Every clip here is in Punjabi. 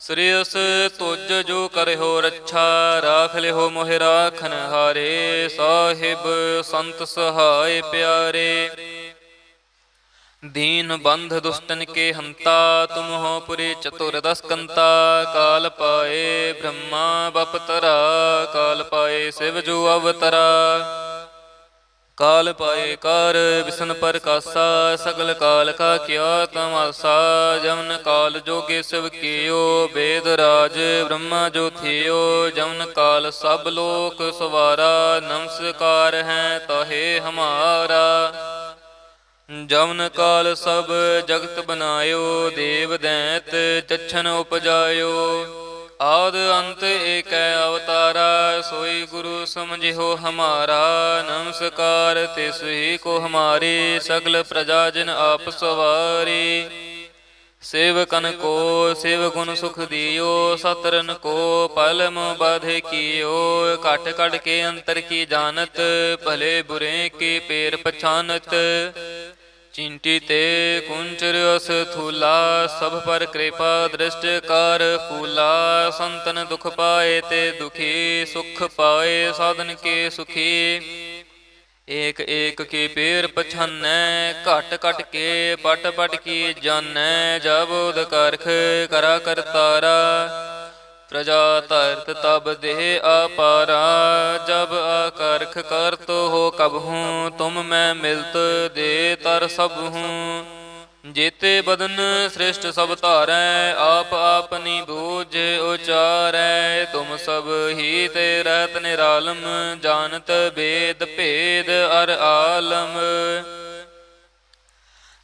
ਸ੍ਰੀਅਸ ਤੁਜ ਜੋ ਕਰਿਓ ਰੱਛਾ, ਰਾਖ ਲਿਓ ਮੋਹਿ ਰਾਖਨ ਹਾਰੇ, ਸਾਹਿਬ ਸੰਤ ਸਹਾਇ ਪਿਆਰੇ। ਦੀਨ ਬੰਧ ਦੁਸ਼ਟਨ ਕੇ ਹੰਤਾ, ਤੁਮ ਹੋ ਪੁਰੇ ਚਤੁਰ ਦਸ ਕੰਤਾ ਕਾਲ ਪਾਏ ਬ੍ਰਹਮਾ ਬਪਤਰਾ, ਕਾਲ ਪਾਏ ਸਿਵ ਜੋ ਅਵਤਰਾ। ਕਾਲ ਪਾਏ ਕਰ, ਵਿਸ਼ਨ ਪ੍ਰਕਾਸ਼ਾ ਸਗਲ ਕਾਲ ਕਾ ਕਿਆ ਤਮਾਸਾ, ਜਮਨ ਕਾਲ ਜੋਗੇ ਸਿਵ ਕੀਓ, ਬੇਦ ਰਾਜ ਬ੍ਰਹਮਾ ਜੋ ਥਿਓ, ਜਮਨ ਕਾਲ ਸਭ ਲੋਕ ਸਵਾਰਾ, ਨਮਸਕਾਰ ਹੈ ਤਹੇ ਹਮਾਰਾ। ਜਮਨ ਕਾਲ ਸਭ ਜਗਤ ਬਨਾਇਓ ਦੇਵ ਦੈਂਤ ਚਛਨ ਉਪਜਾਇਓ। ਆਦ ਅੰਤ ਏਕੈ ਅਵਤਾਰਾ, ਸੋਈ ਗੁਰੂ ਸਮਝਿਓ ਹਮਾਰਾ, ਨਮਸਕਾਰ ਤਿਸ ਹੀ ਕੋ ਹਮਾਰੀ, ਸਗਲ ਪ੍ਰਜਾ ਜਨ ਆਪ ਸਵਾਰੀ। ਸੇਵਕਨ ਕੋ, ਸੇਵ ਗੁਣ ਸੁਖ ਦਿਓ, ਸਤਰਨ ਕੋ ਪਲਮ ਬਾਧੇ ਕੀਓ, ਘਟ ਘਟ ਕੇ ਅੰਤਰ ਕੀ ਜਾਣਤ, ਭਲੇ ਬੁਰੇ ਕੀ ਪੇਰ ਪਛਾਨਤ। ਚਿੰਟੀ ਤੇ ਕੁੰਚਰ ਅਸਥੂਲਾ ਸਭ ਪਰ ਕਿਰਪਾ ਦ੍ਰਿਸ਼ਟ ਕਰ ਫੂਲਾ। ਸੰਤਨ ਦੁਖ ਪਾਏ ਤੇ ਦੁਖੀ, ਸੁਖ ਪਾਏ ਸਾਧਨ ਕੇ ਸੁਖੀ। ਏਕ ਏਕ ਕੇ ਪੇਰ ਪਛਾਨੈ, ਘਟ ਘਟ ਕੇ ਪਟ ਪਟ ਕੀ ਜਾਣੈ ਜਬ ਉਦ ਕਰਾ ਕਰਤਾਰਾ ਪ੍ਰਜਾ ਧਰਤ ਤਬ ਦੇਹ ਆਪਾਰਾ। ਜਬ ਆਕਰਖ ਕਰਤ ਹੋ ਕਬਹੂ ਤੁਮ ਮੈਂ ਮਿਲਤ ਦੇ ਤਰ ਸਭ ਹੂੰ। ਜੇਤੇ ਬਦਨ ਸ੍ਰਿਸ਼ਟ ਸਭ ਧਾਰੈ, ਆਪ ਆਪਨੀ ਬੂਝ ਉਚਾਰੈ। ਤੁਮ ਸਭ ਹੀ ਤੇ ਰਤ ਨਿਰਾਲਮ, ਜਾਣਤ ਬੇਦ ਭੇਦ ਅਰ ਆਲਮ।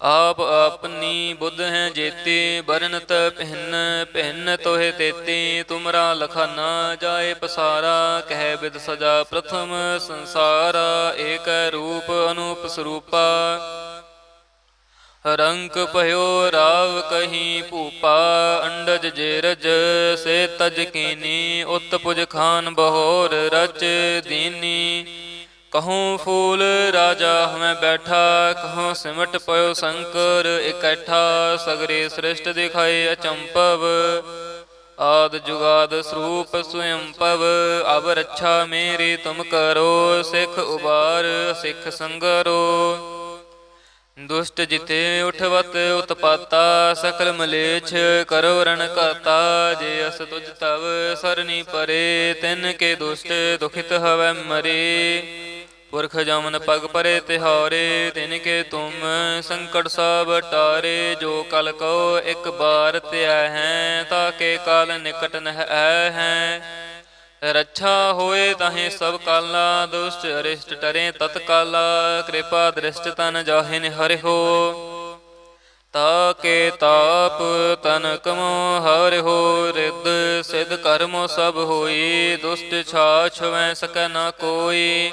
ਆਪ ਆਪਨੀ ਬੁੱਧ ਹੈ ਜੇਤੀ ਬਰਨਤ ਪਹਿਨ ਪਹਿਨ ਤੋਹਿ ਤੇਤੀ, ਤੁਮਰਾ ਲਖਨਾ ਜਾਏ ਪਸਾਰਾ, ਕਹਿ ਬਿਦ ਸਜਾ ਪ੍ਰਥਮ ਸੰਸਾਰਾ, ਏਕ ਰੂਪ ਅਨੂਪ ਸਰੂਪਾ। ਰੰਕ ਭਇਓ ਰਾਵ ਕਹੀ ਭੂਪਾ, ਅੰਡਜ ਜੇਰਜ ਸੇ ਤਜ ਕੀਨੀ, ਉਤ ਪੁਜ ਖਾਨ ਬਹੋਰ ਰਚ ਦੀਨੀ। ਕਹੂੰ ਫੂਲ ਰਾਜਾ ਹਮੈ ਬੈਠਾ, ਕਹੂੰ ਸਿਮਟ ਪਇਓ ਸੰਕਰ, ਇਕੱਠਾ ਸਗਰੇ ਸ੍ਰਿਸ਼ਟ ਦਿਖਾਏ ਅਚੰਪਵ ਆਦ ਜੁਗਾਦ ਸਰੂਪ ਸਵਯੰ ਪਵ, ਅਬ ਰੱਛਾ ਮੇਰੀ ਤੁਮ ਕਰੋ, ਸਿੱਖ ਉਬਾਰ, ਸਿੱਖ ਸੰਗਰੋ। ਦੁਸ਼ਟ ਜਿਤੇ ਉਠਵਤ ਉਤਪਾਤਾ, ਸਕਲ ਮਲੇਛ ਕਰੋ ਰਣ ਕਰਤਾ ਜੇ ਅਸ ਤੁਜ ਤਵ ਸਰਨੀ ਪਰੇ, ਤਿਨ ਕੇ ਦੁਸ਼ਟ ਦੁਖਿਤ ਹਵੈ ਮਰੇ। ਪੁਰਖ ਜਮਨ ਪਗ ਪਰੇ ਤਿਹਾਰੇ, ਤਿਨ ਕੇ ਤੁਮ ਸੰਕਟ ਸਭ ਟਾਰੇ, ਜੋ ਕਲ ਕੋ ਇੱਕ ਬਾਰ ਧਿਆ ਹੈ ਤਾਕੇ ਕਾਲ ਨਿਕਟ ਨਹਿ ਐ ਹੈ। ਰੱਛਾ ਹੋਏ ਤਾਹੇ ਸਭ ਕਾਲਾ, ਦੁਸ਼ਟ ਅਰਿਸ਼ਟ ਟਰੇ ਤਤਕਾਲਾ, ਕਿਰਪਾ ਦ੍ਰਿਸ਼ਟ ਤਨ ਜਾਹਿਨ ਹਰਿਓ ਤਾਕੇ ਤਾਪ ਤਨ ਕਮੋ ਹਰਿਓ ਰਿੱਧ ਸਿਧ ਕਰਮੋ ਸਭ ਹੋਈ, ਦੁਸ਼ਟ ਛਾਛ ਵੈ ਸਕੈ ਨਾ ਕੋਈ।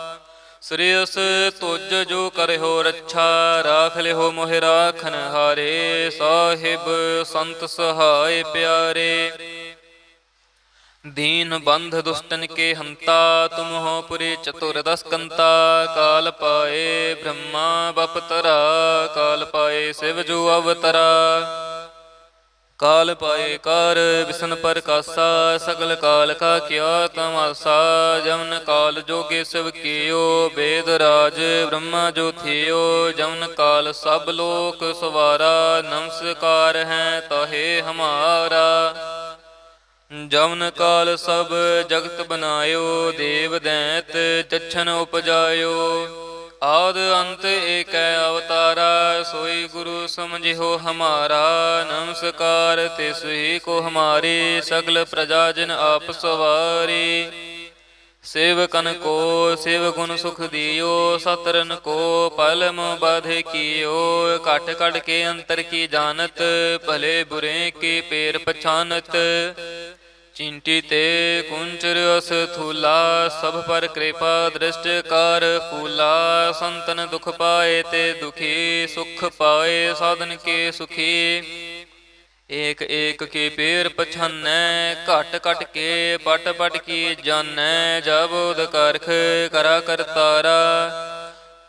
ਸ੍ਰੀਅਸ ਤੁਜ ਜੋ ਕਰਿਓ ਰੱਛਾ, ਰਾਖ ਲਿਓ ਮੋਹਿ ਰਾਖਨ ਹਾਰੇ, ਸਾਹਿਬ ਸੰਤ ਸਹਾਇ ਪਿਆਰੇ। ਦੀਨ ਬੰਧ ਦੁਸ਼ਟਨ ਕੇ ਹੰਤਾ, ਤੁਮ ਹੋ ਪੁਰੇ ਚਤੁਰ ਦਸ ਕਾਲ ਪਾਏ ਬ੍ਰਹਮਾ ਬਪਤਰਾ, ਕਾਲ ਪਾਏ ਸਿਵ ਜੋ ਅਵਤਰਾ। ਕਾਲ ਪਾਏ ਕਰ, ਵਿਸ਼ਨ ਪ੍ਰਕਾਸ਼ਾ ਸਗਲ ਕਾਲ ਕਾ ਕਿਆ ਤਮਾਸਾ, ਜਮਨ ਕਾਲ ਜੋਗੇ ਸਿਵ ਕੀਓ, ਬੇਦ ਰਾਜ ਬ੍ਰਹਮਾ ਜੋ ਥਿਓ, ਜਮਨ ਕਾਲ ਸਭ ਲੋਕ ਸਵਾਰਾ, ਨਮਸਕਾਰ ਹੈ ਤਹੇ ਹਮਾਰਾ। ਜਮਨ ਕਾਲ ਸਭ ਜਗਤ ਬਨਾਇਓ ਦੇਵ ਦੈਂਤ ਜਛਨ ਉਪਜਾਇਓ। ਆਦ ਅੰਤ ਏਕੈ ਅਵਤਾਰਾ, ਸੋਈ ਗੁਰੂ ਸਮਝਿਓ ਹਮਾਰਾ, ਨਮਸਕਾਰ ਤਿਸ ਹੀ ਕੋ ਹਮਾਰੀ, ਸਗਲ ਪ੍ਰਜਾ ਜਨ ਆਪ ਸਵਾਰੀ। ਸੇਵਕਨ ਕੋ, ਸੇਵ ਗੁਣ ਸੁਖ ਦਿਓ, ਸਤਰਨ ਕੋ ਪਲਮ ਬਾਧੇ ਕੀਓ, ਘਟ ਘਟ ਕੇ ਅੰਤਰ ਕੀ ਜਾਣਤ, ਭਲੇ ਬੁਰੇ ਕੀ ਪੇਰ ਪਛਾਨਤ। ਚਿੰਟੀ ਤੇ ਕੁੰਚਰ ਅਸ ਥੂਲਾ, ਸਭ ਪਰ ਕਿਰਪਾ ਦ੍ਰਿਸ਼ਟ ਕਰ ਫੂਲਾ। ਸੰਤਨ ਦੁਖ ਪਾਏ ਤੇ ਦੁਖੀ, ਸੁਖ ਪਾਏ ਸਾਧਨ ਕੇ ਸੁਖੀ। ਏਕ ਏਕ ਕੇ ਪੇਰ ਪਛਾਨੈ, ਘਟ ਘਟ ਕੇ ਪਟ ਪਟ ਕੀ ਜਾਣੈ ਜਬ ਉਦ ਕਰਖ ਕਰਾ ਕਰਤਾਰਾ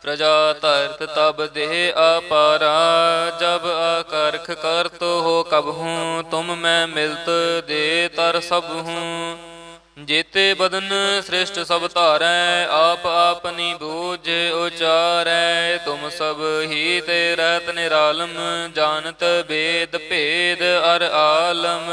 ਪ੍ਰਜਾ ਤਰਤ ਤਬ ਦੇਹ ਆਪਾਰਾ ਜਬ ਅਕਰਖ ਕਰਤ ਹੋ ਕਬ ਹੂੰ, ਤੁਮ ਮੈਂ ਮਿਲਤ ਦੇ ਤਰ ਸਭ ਹੂੰ। ਜੇਤੇ ਬਦਨ ਸ੍ਰਿਸ਼ਟ ਸਭ ਧਾਰੈ, ਆਪ ਆਪਨੀ ਬੂਝ ਉਚਾਰੈ, ਤੁਮ ਸਭ ਹੀ ਤੇ ਰਤ ਨਿਰਾਲਮ, ਜਾਣਤ ਬੇਦ ਭੇਦ ਅਰ ਆਲਮ।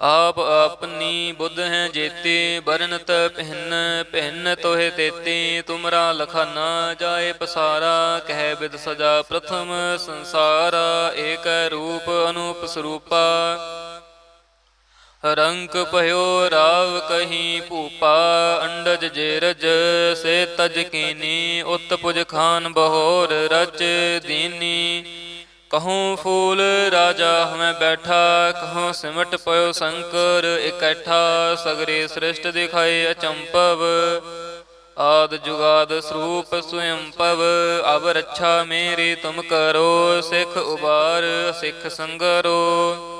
ਆਪ ਆਪਨੀ ਬੁੱਧ ਹੈ ਜੇਤੀ ਬਰਨਤ ਪਹਿਨ ਪਹਿਨ ਤੋਹਿ ਤੇਤੀ, ਤੁਮਰਾ ਲਖਾਨਾ ਜਾਏ ਪਸਾਰਾ, ਕਹਿ ਬਿਦ ਸਜਾ ਪ੍ਰਥਮ ਸੰਸਾਰ, ਏਕ ਰੂਪ ਅਨੂਪ ਸਰੂਪਾ। ਰੰਕ ਭਇਓ ਰਾਵ ਕਹੀ ਭੂਪਾ, ਅੰਡਜ ਜੇਰਜ, ਸੇ ਤਜ ਕੀਨੀ, ਉਤ ਪੁਜ ਖਾਨ ਬਹੋਰ ਰਚ ਦੀਨੀ। ਕਹੂੰ ਫੂਲ ਰਾਜਾ ਹਮੈ ਬੈਠਾ, ਕਹੂੰ ਸਿਮਟ ਪਇਓ ਸ਼ੰਕਰ, ਇਕੱਠਾ ਸਗਰੇ ਸ੍ਰਿਸ਼ਟ ਦਿਖਾਏ ਅਚੰਪਵ ਆਦ ਜੁਗਾਦ ਸਰੂਪ ਸੁਯੰ ਪਵ, ਅਬ ਰੱਛਾ ਮੇਰੀ ਤੁਮ ਕਰੋ, ਸਿੱਖ ਉਬਾਰ, ਸਿੱਖ ਸੰਗਰੋ।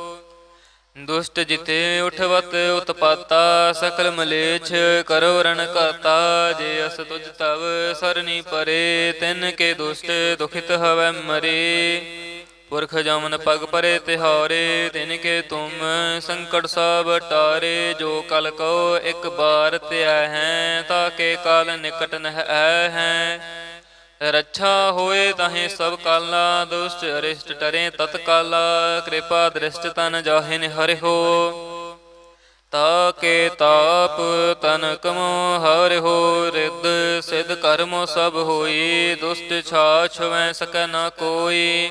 ਦੁਸ਼ਟ ਜਿਤੇ ਉਠਵਤ ਉਤਪਾਤਾ, ਸਕਲ ਮਲੇਛ ਕਰੋ ਰਣ ਕਰਤਾ ਜੇ ਅਸ ਤੁਜ ਤਵ ਸਰਨੀ ਪਰੇ, ਤਿਨ ਕੇ ਦੁਸ਼ਟ ਦੁਖਿਤ ਹਵੈ ਮਰੇ। ਪੁਰਖ ਜਮਨ ਪਗ ਪਰੇ ਤਿਹਾਰੇ, ਤਿਨ ਕੇ ਤੁਮ ਸੰਕਟ ਸਭ ਟਾਰੇ, ਜੋ ਕਲ ਕੋ ਇੱਕ ਬਾਰ ਧਿਆ ਹੈ ਤਾਕੇ ਕਾਲ ਨਿਕਟ ਨਹਿ ਐ ਹੈ। ਰੱਛਾ ਹੋਏ ਤਾਹੇ ਸਭ ਕਾਲਾ, ਦੁਸ਼ਟ ਅਰਿਸ਼ਟ ਟਰੇ ਤਤਕਾਲਾ, ਕਿਰਪਾ ਦ੍ਰਿਸ਼ਟ ਤਨ ਜਾਹਿਨ ਹਰਿ ਤਾ ਕੇ ਤਾਪ ਤਨ ਕਮੋ ਹਰਿ ਹੋ, ਰਿੱਧ ਸਿਧ ਕਰਮੋ ਸਭ ਹੋਈ, ਦੁਸ਼ਟ ਛਾਛ ਵੈ ਸਕੈ ਨਾ ਕੋਈ।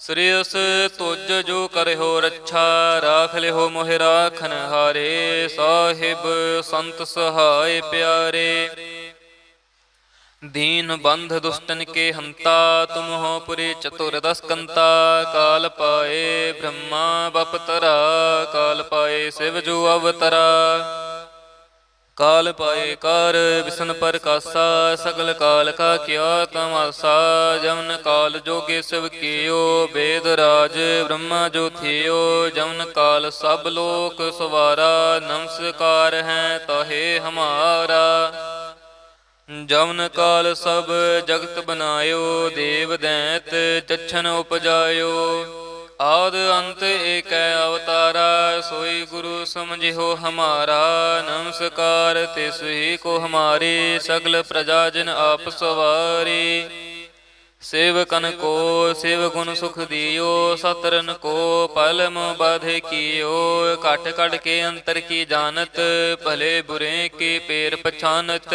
ਸ੍ਰੀਅਸ ਤੁਜ ਜੋ ਕਰਿਓ ਰੱਛਾ, ਰਾਖ ਲਿਓ ਮੋਹਿ ਰਾਖਨ ਹਾਰੇ, ਸਾਹਿਬ ਸੰਤ ਸਹਾਇ ਪਿਆਰੇ। ਦੀਨ ਬੰਧ ਦੁਸ਼ਟਨ ਕੇ ਹੰਤਾ, ਤੁਮ ਹੋ ਪੁਰੇ ਚਤੁਰ ਦਸ ਕਾਲ ਪਾਏ ਬ੍ਰਹਮਾ ਬਪਤਰਾ, ਕਾਲ ਪਾਏ ਸਿਵ ਜੋ ਅਵਤਰਾ। ਕਾਲ ਪਾਏ ਕਰ, ਵਿਸ਼ਨ ਪ੍ਰਕਾਸ਼ਾ ਸਗਲ ਕਾਲ ਕਾ ਕਿਆ ਤਮਾਸਾ, ਜਮਨ ਕਾਲ ਜੋਗੇ ਸਿਵ ਕੀਓ, ਬੇਦ ਰਾਜ ਬ੍ਰਹਮਾ ਜੋ ਥਿਓ, ਜਮਨ ਕਾਲ ਸਭ ਲੋਕ ਸਵਾਰਾ, ਨਮਸਕਾਰ ਹੈ ਤਹੇ ਹਮਾਰਾ। ਜਮਨ ਕਾਲ ਸਭ ਜਗਤ ਬਨਾਇਓ ਦੇਵ ਦੈਂਤ ਚਛਨ ਉਪਜਾਇਓ। ਆਦ ਅੰਤ ਏਕੈ ਅਵਤਾਰਾ, ਸੋਈ ਗੁਰੂ ਸਮਝਿਓ ਹਮਾਰਾ, ਨਮਸਕਾਰ ਤਿਸ ਹੀ ਕੋ ਹਮਾਰੀ, ਸਗਲ ਪ੍ਰਜਾ ਜਨ ਆਪ ਸਵਾਰੀ। ਸੇਵਕਨ ਕੋ, ਸੇਵ ਗੁਣ ਸੁਖ ਦਿਓ, ਸਤਰਨ ਕੋ ਪਲਮ ਬਾਧੇ ਕੀਓ। ਘਟ ਘਟ ਕੇ ਅੰਤਰ ਕੀ ਜਾਣਤ, ਭਲੇ ਬੁਰੇ ਕੀ ਪੇਰ ਪਛਾਨਤ।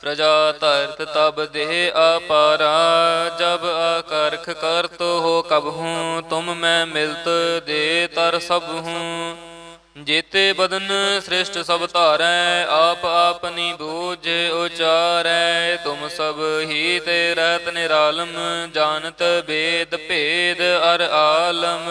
ਪ੍ਰਜਾ ਧਰਤ ਤਬ ਦੇਹ ਆਪਾਰਾ ਜਬ ਆਕਰਖ ਕਰਤ ਹੋ ਕਬ ਹੂੰ, ਤੁਮ ਮੈਂ ਮਿਲਤ ਦੇ ਤਰ ਸਭ ਹੂੰ। ਜੇਤੇ ਬਦਨ ਸ੍ਰਿਸ਼ਟ ਸਭ ਧਾਰੈ, ਆਪ ਆਪਨੀ ਬੂਝ ਉਚਾਰੈ, ਤੁਮ ਸਭ ਹੀ ਤੇ ਰਹਿਤ ਨਿਰਾਲਮ, ਜਾਣਤ ਬੇਦ ਭੇਦ ਅਰ ਆਲਮ।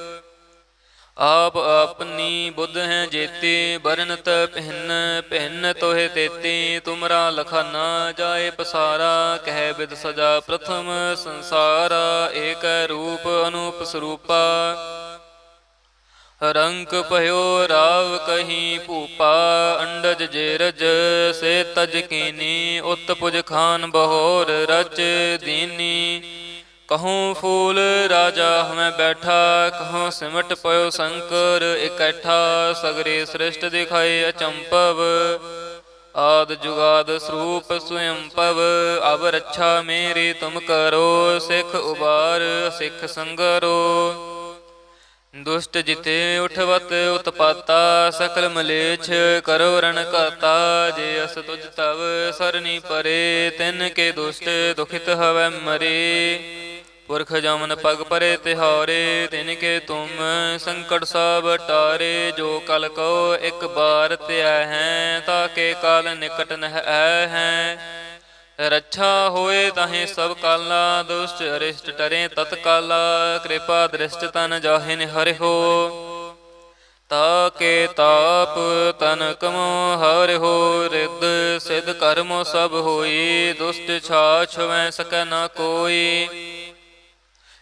ਆਪ ਆਪਨੀ ਬੁੱਧ ਹੈ ਜੇਤੀ ਬਰਨਤ ਪਹਿਨ ਪਹਿਨ ਤੋਹਿ ਤੇਤੀ, ਤੁਮਰਾ ਲਖਾ ਨਾ ਜਾਏ ਪਸਾਰਾ, ਕਹਿ ਬਿਦ ਸਜਾ ਪ੍ਰਥਮ ਸੰਸਾਰਾ, ਏਕ ਰੂਪ ਅਨੂਪ ਸਰੂਪਾ। ਰੰਕ ਭਇਓ ਰਾਵ ਕਹੀ ਭੂਪਾ, ਅੰਡਜ ਜੇਰਜ, ਸੇ ਤਜ ਕੀਨੀ ਉਤ ਪੁਜ ਖਾਨ ਬਹੋਰ ਰਚ ਦੀਨੀ। ਕਹੂੰ ਫੂਲ ਰਾਜਾ ਹਮੈ ਬੈਠਾ, ਕਹੂੰ ਸਿਮਟ ਪਇਓ ਸੰਕਰ, ਇਕੱਠਾ ਸਗਰੇ ਸ੍ਰਿਸ਼ਟ ਦਿਖਾਏ ਅਚੰਪਵ। ਆਦ ਜੁਗਾਦ ਸਰੂਪ ਸਵਯੰ ਪਵ, ਅਬ ਰੱਛਾ ਮੇਰੀ ਤੁਮ ਕਰੋ, ਸਿੱਖ ਉਬਾਰ, ਸਿੱਖ ਸੰਗਰੋ। ਦੁਸ਼ਟ ਜਿਤੇ ਉਠਵਤ ਉਤਪਾਤਾ, ਸਕਲ ਮਲੇਛ ਕਰੋ ਰਣ ਕਰਤਾ ਜੇ ਅਸ ਤੁਜ ਤਵ ਸਰਨੀ ਪਰੇ, ਤਿਨ ਕੇ ਦੁਸ਼ਟ ਦੁਖਿਤ ਹਵੈ ਮਰੇ। ਪੁਰਖ ਜਮਨ ਪਗ ਪਰੇ ਤਿਹਾਰੇ, ਤਿਨ ਕੇ ਤੁਮ ਸੰਕਟ ਸਭ ਟਾਰੇ, ਜੋ ਕਲ ਕੋ ਇੱਕ ਬਾਰ ਧਿਆ ਹੈ ਤਾਕੇ ਕਾਲ ਨਿਕਟ ਨਹਿ ਐ ਹੈ। ਰੱਛਾ ਹੋਏ ਤਾਹੇ ਸਭ ਕਾਲਾ, ਦੁਸ਼ਟ ਅਰਿਸ਼ਟ ਟਰੇ ਤਤਕਾਲਾ, ਕਿਰਪਾ ਦ੍ਰਿਸ਼ਟ ਤਨ ਜਾਹਿਨ ਹਰਿ ਹੋ। ਤਾਕੇ ਤਾਪ ਤਨ ਕਮੋ ਹਰਿ ਹੋ, ਰਿੱਧ ਸਿਧ ਕਰਮੋ ਸਭ ਹੋਈ, ਦੁਸ਼ਟ ਛਾਛ ਵੈ ਸਕੈ ਨਾ ਕੋਈ।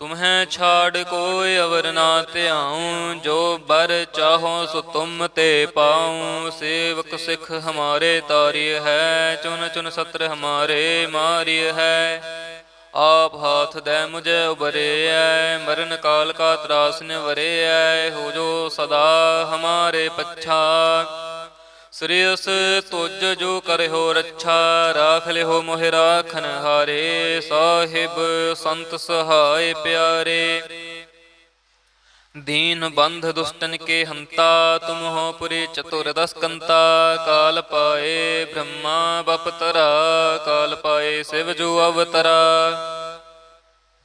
ਤੁਮਹਿ ਛਾੜ ਕੋਈ ਅਵਰ ਨਾ ਧਿਆਉ, ਜੋ ਬਰ ਚਾਹੋ ਸੋ ਤੁਮ ਤੇ ਪਾਉ। ਸੇਵਕ ਸਿੱਖ ਹਮਾਰੇ ਤਾਰੀ ਹੈ, ਚੁਨ ਚੁਨ ਸਤਰ ਹਮਾਰੇ ਮਾਰੀ ਹੈ। ਆਪ ਹਾਥ ਦੇ ਮੁਝੇ ਉਬਰਿਐ ਮਰਨ ਕਾਲ ਕਾ ਤਰਾਸ ਨਿਵਰਿਐ ਹੋ ਜੋ ਸਦਾ ਹਮਾਰੇ ਪੱਛਾ। ਸ੍ਰੀਅਸ ਤੁਜ ਜੋ ਕਰਿਓ ਰੱਛਾ, ਰਾਖ ਲਿਓ ਮੋਹਿ ਰਾਖਨ ਹਾਰੇ, ਸਾਹਿਬ ਸੰਤ ਸਹਾਇ ਪਿਆਰੇ। ਦੀਨ ਬੰਧ ਦੁਸ਼ਟਨ ਕੇ ਹੰਤਾ, ਤੁਮ ਹੋ ਪੁਰੀ ਚਤੁਰ ਦਸ ਕਾਲ ਪਾਏ ਬ੍ਰਹਮਾ ਬਪਤਰਾ, ਕਾਲ ਪਾਏ ਸਿਵ ਜੋ ਅਵਤਰਾ।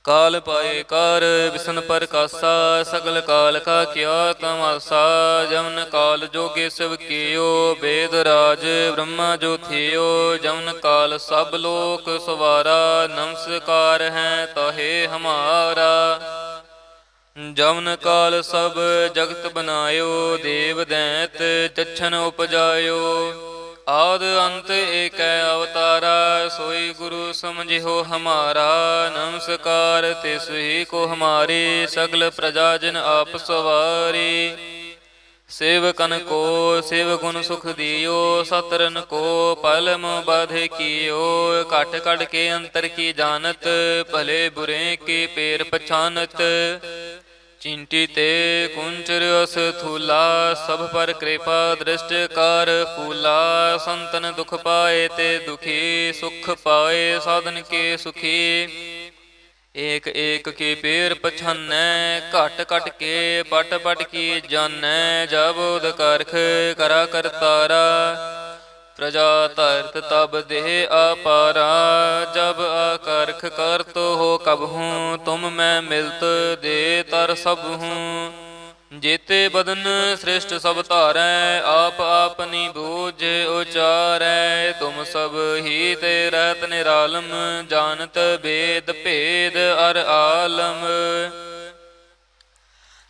ਕਾਲ ਪਾਏ ਕਰ, ਵਿਸ਼ਨ ਪ੍ਰਕਾਸ਼ਾ ਸਗਲ ਕਾਲ ਕਾ ਕਿਆ ਤਮਾਸਾ, ਜਮਨ ਕਾਲ ਜੋਗੇ ਸਿਵ ਕੀਓ, ਬੇਦ ਰਾਜ ਬ੍ਰਹਮਾ ਜੋ ਥਿਓ, ਜਮਨ ਕਾਲ ਸਭ ਲੋਕ ਸਵਾਰਾ, ਨਮਸਕਾਰ ਹੈ ਤਹੇ ਹਮਾਰਾ। ਜਮਨ ਕਾਲ ਸਭ ਜਗਤ ਬਨਾਇਓ ਦੇਵ ਦੈਂਤ ਚਛਨ ਉਪਜਾਇਓ। ਆਦ ਅੰਤ ਏਕੈ ਅਵਤਾਰਾ, ਸੋਈ ਗੁਰੂ ਸਮਝਿਓ ਹਮਾਰਾ, ਨਮਸਕਾਰ ਤਿਸ ਹੀ ਕੋ ਹਮਾਰੀ, ਸਗਲ ਪ੍ਰਜਾ ਜਨ ਆਪ ਸਵਾਰੀ। ਸੇਵਕਨ ਕੋ, ਸੇਵ ਗੁਣ ਸੁਖ ਦਿਓ, ਸਤਰਨ ਕੋ, ਪਲਮ ਬਾਧੇ ਕੀਓ, ਘਟ ਘਟ ਕੇ ਅੰਤਰ ਕੀ ਜਾਣਤ, ਭਲੇ ਬੁਰੇ ਕੀ ਪੇਰ ਪਛਾਨਤ। ਚਿੰਟੀ ਤੇ ਕੁੰਚਰ ਅਸ ਥੂਲਾ, ਸਭ ਪਰ ਕਿਰਪਾ ਦ੍ਰਿਸ਼ਟ ਕਰ ਫੂਲਾ। ਸੰਤਨ ਦੁਖ ਪਾਏ ਤੇ ਦੁਖੀ, ਸੁਖ ਪਾਏ ਸਾਧਨ ਕੇ ਸੁਖੀ। ਏਕ ਏਕ ਕੀ ਪੇਰ ਪਛਾਨੈ, ਘਟ ਘਟ ਕੇ ਪਟ ਪਟ ਕੀ ਜਾਣੈ ਜਬ ਉਦ ਕਰਖ ਕਰਾ ਕਰਤਾਰਾ ਪ੍ਰਜਾ ਧਰਤ ਤਬ ਦੇਹ ਆਪਾਰਾ ਜਬ ਆਕਰਖ ਕਰਤ ਹੋ ਕਬ ਹੂੰ, ਤੁਮ ਮੈਂ ਮਿਲਤ ਦੇ ਤਰ ਸਭ ਹੂੰ। ਜੇਤੇ ਬਦਨ ਸ੍ਰਿਸ਼ਟ ਸਭ ਧਾਰੈ, ਆਪ ਆਪਨੀ ਬੂਝ ਉਚਾਰੈ, ਤੁਮ ਸਭ ਹੀ ਤੇ ਰਹਿਤ ਨਿਰਾਲਮ, ਜਾਣਤ ਬੇਦ ਭੇਦ ਅਰ ਆਲਮ।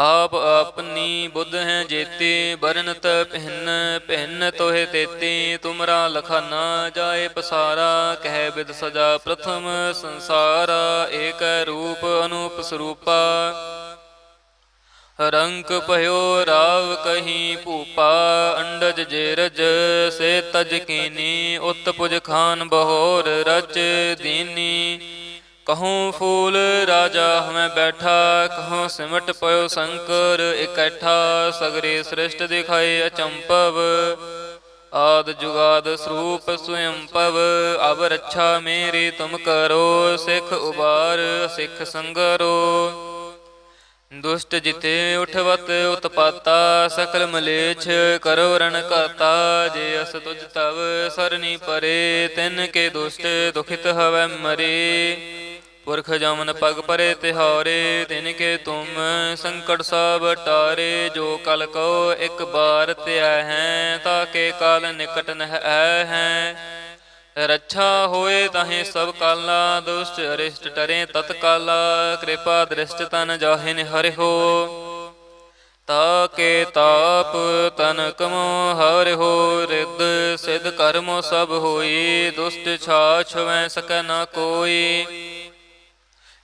ਆਪ ਆਪਨੀ ਬੁੱਧ ਹੈ ਜੇਤੀ ਬਰਨਤ ਪਹਿਨ ਪਹਿਨ ਤੋਹਿ ਤੇਤੀ, ਤੁਮਰਾ ਲਖਾਨਾ ਜਾਏ ਪਸਾਰਾ, ਕਹਿ ਬਿਦ ਸਜਾ ਪ੍ਰਥਮ ਸੰਸਾਰ, ਏਕ ਰੂਪ ਅਨੂਪ ਸਰੂਪਾ। ਰੰਕ ਭਇਓ ਰਾਵ ਕਹੀ ਭੂਪਾ, ਅੰਡਜ ਜੇਰਜ, ਸੇ ਤਜ ਕੀਨੀ ਉਤ ਪੁਜ ਖਾਨ ਬਹੋਰ ਰਚ ਦੀਨੀ। ਕਹੂੰ ਫੂਲ ਰਾਜਾ ਹਮੈ ਬੈਠਾ, ਕਹੂੰ ਸਿਮਟ ਪਇਓ ਸੰਕਰ, ਇਕੱਠਾ ਸਗਰੇ ਸ੍ਰਿਸ਼ਟ ਦਿਖਾਏ ਅਚੰਪਵ। ਆਦ ਜੁਗਾਦ ਸਰੂਪ ਸਵਯੰ ਪਵ, ਅਬ ਰੱਛਾ ਮੇਰੀ ਤੁਮ ਕਰੋ, ਸਿੱਖ ਉਬਾਰ, ਸਿੱਖ ਸੰਗਰੋ। ਦੁਸ਼ਟ ਜਿਤੇ ਉਠਵਤ ਉਤਪਾਤਾ, ਸਕਲ ਮਲੇਛ ਕਰੋ ਰਣ ਕਰਤਾ ਜੇ ਅਸ ਤੁਜ ਤਵ ਸਰਨੀ ਪਰੇ, ਤਿਨ ਕੇ ਦੁਸ਼ਟ ਦੁਖਿਤ ਹਵੈ ਮਰੇ। ਪੁਰਖ ਜਮਨ ਪਗ ਪਰੇ ਤਿਹਾਰੇ, ਤਿਨ ਕੇ ਤੁਮ ਸੰਕਟ ਸਭ ਟਾਰੇ, ਜੋ ਕਲ ਕੋ ਇੱਕ ਬਾਰ ਧਿਆ ਹੈ ਤਾਕੇ ਕਾਲ ਨਿਕਟ ਨਹਿ ਐ ਹੈ। ਰੱਛਾ ਹੋਏ ਤਾਹੇ ਸਭ ਕਾਲਾ, ਦੁਸ਼ਟ ਅਰਿਸ਼ਟ ਟਰੇ ਤਤ ਕਾਲਾ ਕਿਰਪਾ ਦ੍ਰਿਸ਼ਟ ਤਨ ਜਾਹਿਨ ਹਰਿ ਹੋ। ਤਾਕੇ ਤਾਪ ਤਨ ਕਮੋ ਹਰਿ ਹੋ, ਰਿੱਧ ਸਿਧ ਕਰਮੋ ਸਭ ਹੋਈ, ਦੁਸ਼ਟ ਛਾਛ ਵੈ ਸਕੈ ਨਾ ਕੋਈ।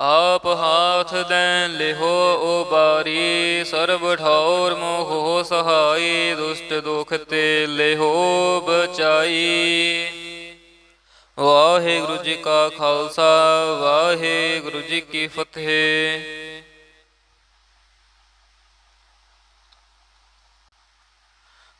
ਆਪ ਹਾਥ ਦੈ ਲਿਹੋ ਉਬਾਰੀ ਸਰਬ ਠੌਰ ਮੋਹ ਸਹਾਈ, ਦੁਸ਼ਟ ਦੁਖ ਤੇ ਲਿਹੋ ਬਚਾਈ। ਵਾਹਿਗੁਰੂ ਜੀ ਕਾ ਖਾਲਸਾ, ਵਾਹਿਗੁਰੂ ਜੀ ਕੀ ਫਤਿਹ।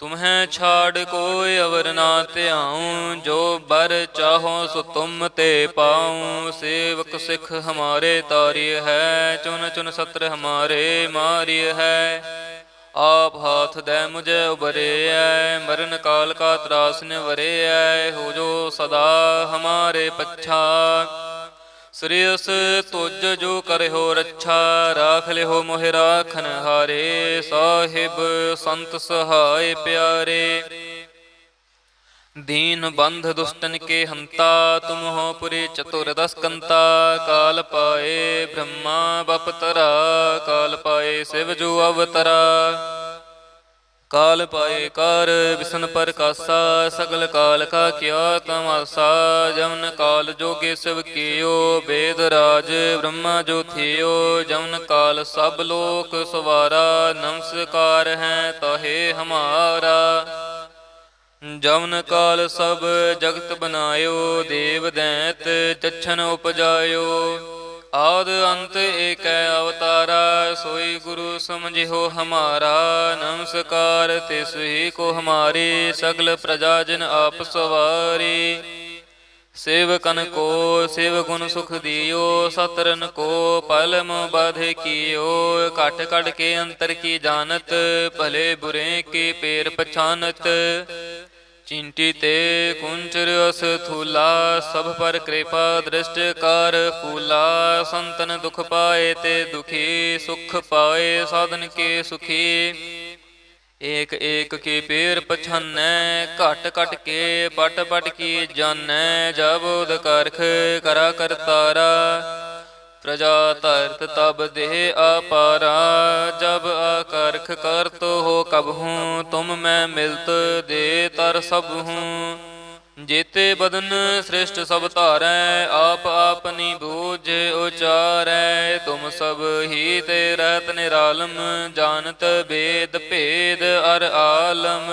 ਤੁਮਹਿ ਛਾੜ ਕੋਈ ਅਵਰ ਨਾ ਧਿਆਉ, ਜੋ ਬਰ ਚਾਹੋ ਸੋ ਤੁਮ ਤੇ ਪਾਉ। ਸੇਵਕ ਸਿੱਖ ਹਮਾਰੇ ਤਾਰੀ ਹੈ, ਚੁਨ ਚੁਨ ਸਤਰ ਹਮਾਰੇ ਮਾਰੀ ਹੈ। ਆਪ ਹਾਥ ਦੈ ਮੁਝੇ ਉਬਰਿਐ, ਮਰਨ ਕਾਲ ਕਾ ਤਰਾਸ ਨਿਵਰਿਐ, ਹੋ ਜੋ ਸਦਾ ਹਮਾਰੇ ਪੱਛਾ। ਸ੍ਰਿਯਸ ਤੁਜ ਜੋ ਕਰਿਓ ਰੱਛਾ, ਰਾਖ ਲਿਓ ਮੋਹਿ ਰਾਖਨ ਹਾਰੇ, ਸਾਹਿਬ ਸੰਤ ਸਹਾਇ ਪਿਆਰੇ। ਦੀਨ ਬੰਧ ਦੁਸ਼ਟਨ ਕੇ ਹੰਤਾ, ਤੁਮ ਹੋ ਪੁਰੇ ਚਤੁਰ ਦਸਕੰਤਾ, ਕਾਲ ਪਾਏ ਬ੍ਰਹਮਾ ਬਪਤਰਾ, ਕਾਲ ਪਾਏ ਸਿਵ ਜੋ ਅਵਤਰਾ। ਕਾਲ ਪਾਏ ਕਰ ਵਿਸ਼ਨ ਪ੍ਰਕਾਸ਼ਾ, ਸਗਲ ਕਾਲ ਕਾ ਕਿਆ ਤਮਾਸਾ ਜਮਨ ਕਾਲ ਜੋਗੇ ਸਿਵ ਕੀਓ ਬੇਦ ਰਾਜ ਬ੍ਰਹਮਾ ਜੋ ਥਿਓ ਜਮਨ ਕਾਲ ਸਭ ਲੋਕ ਸਵਾਰਾ, ਨਮਸਕਾਰ ਹੈ ਤਹੇ ਹਮਾਰਾ। ਜਮਨ ਕਾਲ ਸਭ ਜਗਤ ਬਨਾਇਓ ਦੇਵ ਦੈਂਤ ਚਛਨ ਉਪਜਾਇਓ। ਆਦ ਅੰਤ ਏਕੈ ਅਵਤਾਰਾ, ਸੋਈ ਗੁਰੂ ਸਮਝਿਓ ਹਮਾਰਾ, ਨਮਸਕਾਰ ਤਿਸ ਹੀ ਕੋ ਹਮਾਰੀ, ਸਗਲ ਪ੍ਰਜਾ ਜਨ ਆਪ ਸਵਾਰੀ। ਸੇਵਕਨ ਕੋ ਸੇਵ ਗੁਣ ਸੁਖ ਦਿਓ, ਸਤਰਨ ਕੋ, ਪਲਮ ਬਾਧੇ ਕੀਓ, ਘਟ ਘਟ ਕੇ ਅੰਤਰ ਕੀ ਜਾਣਤ, ਭਲੇ ਬੁਰੇ ਕੀ ਪੇਰ ਪਛਾਨਤ। ਚਿੰਟੀ ਤੇ ਕੁੰਚਰ ਅਸ ਥੂਲਾ, ਸਭ ਪਰ ਕਿਰਪਾ ਦ੍ਰਿਸ਼ਟ ਕਰ ਫੂਲਾ। ਸੰਤਨ ਦੁਖ ਪਾਏ ਤੇ ਦੁਖੀ, ਸੁਖ ਪਾਏ ਸਾਧਨ ਕੇ ਸੁਖੀ। ਏਕ ਏਕ ਕੇ ਪੇਰ ਪਛਾਨੈ, ਘਟ ਘਟ ਕੇ ਪਟ ਪਟ ਕੀ ਜਾਣੈ ਜਬ ਉਦ ਕਰਖ ਕਰਾ ਕਰਤਾਰਾ ਪ੍ਰਜਾ ਤਰਤ ਤਬ ਦੇਹ ਆਪਾਰਾ ਜਬ ਅਕਰਖ ਕਰਤ ਹੋ ਕਬ ਹੂੰ, ਤੁਮ ਮੈਂ ਮਿਲਤ ਦੇ ਤਰ ਸਭ ਹੂੰ। ਜੇਤੇ ਬਦਨ ਸ੍ਰਿਸ਼ਟ ਸਭ ਧਾਰੈ, ਆਪ ਆਪਨੀ ਬੂਝ ਉਚਾਰੈ, ਤੁਮ ਸਭ ਹੀ ਤੇ ਰਤ ਨਿਰਾਲਮ, ਜਾਣਤ ਬੇਦ ਭੇਦ ਅਰ ਆਲਮ।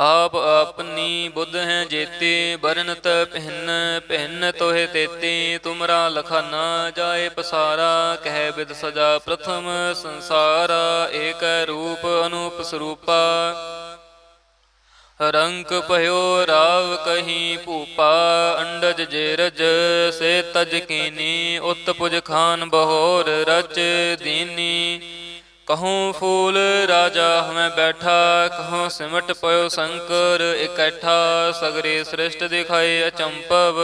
ਆਪ ਆਪਨੀ ਬੁੱਧ ਹੈ ਜੇਤੀ ਬਰਨਤ ਪਹਿਨ ਪਹਿਨ ਤੋਹਿ ਤੇਤੀ, ਤੁਮਰਾ ਲਖਾਨਾ ਜਾਏ ਪਸਾਰਾ, ਕਹਿ ਬਿਦ ਸਜਾ ਪ੍ਰਥਮ ਸੰਸਾਰਾ, ਏਕ ਰੂਪ ਅਨੂਪ ਸਰੂਪਾ। ਰੰਕ ਭਇਓ ਰਾਵ ਕਹੀ ਭੂਪਾ, ਅੰਡਜ ਜੇਰਜ ਸੇ ਤਜ ਕੀਨੀ ਉਤ ਪੁਜ ਖਾਨ ਬਹੋਰ ਰਚ ਦੀਨੀ। ਕਹੂੰ ਫੂਲ ਰਾਜਾ ਹਮੈ ਬੈਠਾ, ਕਹੂੰ ਸਿਮਟ ਪਇਓ ਸੰਕਰ ਇਕੱਠਾ, ਸਗਰੇ ਸ੍ਰਿਸ਼ਟ ਦਿਖਾਏ ਅਚੰਪਵ।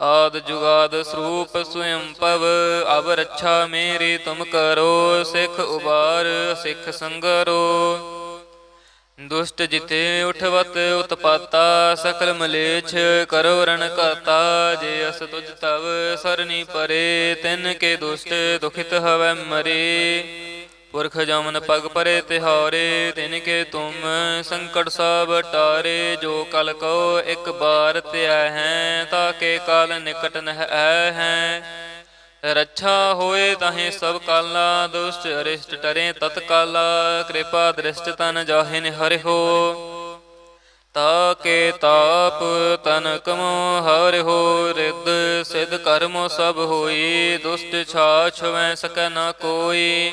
ਆਦ ਜੁਗਾਦ ਸਰੂਪ ਸਵਯੰ ਪਵ, ਅਬ ਰੱਛਾ ਮੇਰੀ ਤੁਮ ਕਰੋ, ਸਿੱਖ ਉਬਾਰ, ਸਿੱਖ ਸੰਗਰੋ। ਦੁਸ਼ਟ ਜਿਤੇ ਉਠਵਤ ਉਤਪਾਤਾ, ਸਕਲ ਮਲੇਛ ਕਰੋ ਰਣ ਕਰਤਾ ਜੇ ਅਸ ਤੁਜ ਤਵ ਸਰਨੀ ਪਰੇ, ਤਿਨ ਕੇ ਦੁਸ਼ਟ ਦੁਖਿਤ ਹਵੈ ਮਰੇ। ਪੁਰਖ ਜਮਨ ਪਗ ਪਰੇ ਤਿਹਾਰੇ, ਤਿਨ ਕੇ ਤੁਮ ਸੰਕਟ ਸਭ ਟਾਰੇ, ਜੋ ਕਲ ਕੋ ਇੱਕ ਬਾਰ ਧਿਆ ਹੈ ਤਾਕੇ ਕਾਲ ਨਿਕਟ ਨਹਿ ਐ ਹੈ। ਰੱਛਾ ਹੋਏ ਤਾਹੇ ਸਭ ਕਾਲਾ, ਦੁਸ਼ਟ ਅਰਿਸ਼ਟ ਟਰੇ ਤਤ ਕਾਲਾ, ਕਿਰਪਾ ਦ੍ਰਿਸ਼ਟ ਤਨ ਜਾਹਿਨ ਹਰਿ ਹੋ। ਤਾ ਕੇ ਤਾਪ ਤਨ ਕਮੋ ਹਰਿ ਹੋ, ਰਿੱਧ ਸਿਧ ਕਰਮੋ ਸਭ ਹੋਈ, ਦੁਸ਼ਟ ਛਾਛ ਸਕੈ ਨਾ ਕੋਈ।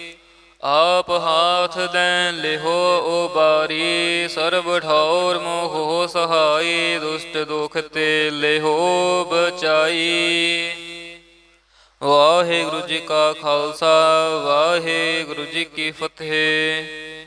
ਆਪ ਹਾਥ ਦੈ ਲਿਹੋ ਬਾਰੀ, ਸਰਬ ਠੌਰ ਮੋਹ ਹੋ ਸਹਾਈ, ਦੁਸ਼ਟ ਦੁਖ ਤੇ ਲਿਹੋ ਬਚਾਈ। ਵਾਹਿਗੁਰੂ ਜੀ ਕਾ ਖਾਲਸਾ, ਵਾਹਿਗੁਰੂ ਜੀ ਕੀ ਫਤਿਹ।